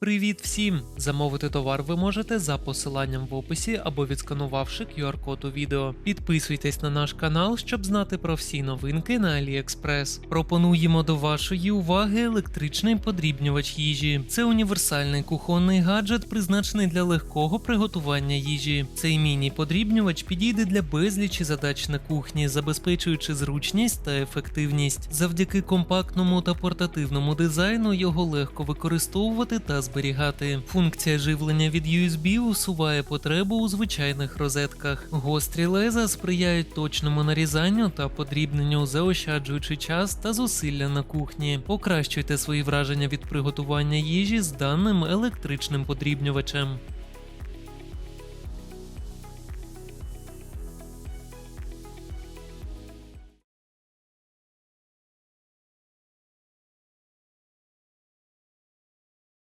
Привіт всім! Замовити товар ви можете за посиланням в описі або відсканувавши QR-код у відео. Підписуйтесь на наш канал, щоб знати про всі новинки на AliExpress. Пропонуємо до вашої уваги електричний подрібнювач їжі. Це універсальний кухонний гаджет, призначений для легкого приготування їжі. Цей міні-подрібнювач підійде для безлічі задач на кухні, забезпечуючи зручність та ефективність. Завдяки компактному та портативному дизайну його легко використовувати та зберігати. Функція живлення від USB усуває потребу у звичайних розетках. Гострі леза сприяють точному нарізанню та подрібненню, заощаджуючи час та зусилля на кухні. Покращуйте свої враження від приготування їжі з даним електричним подрібнювачем.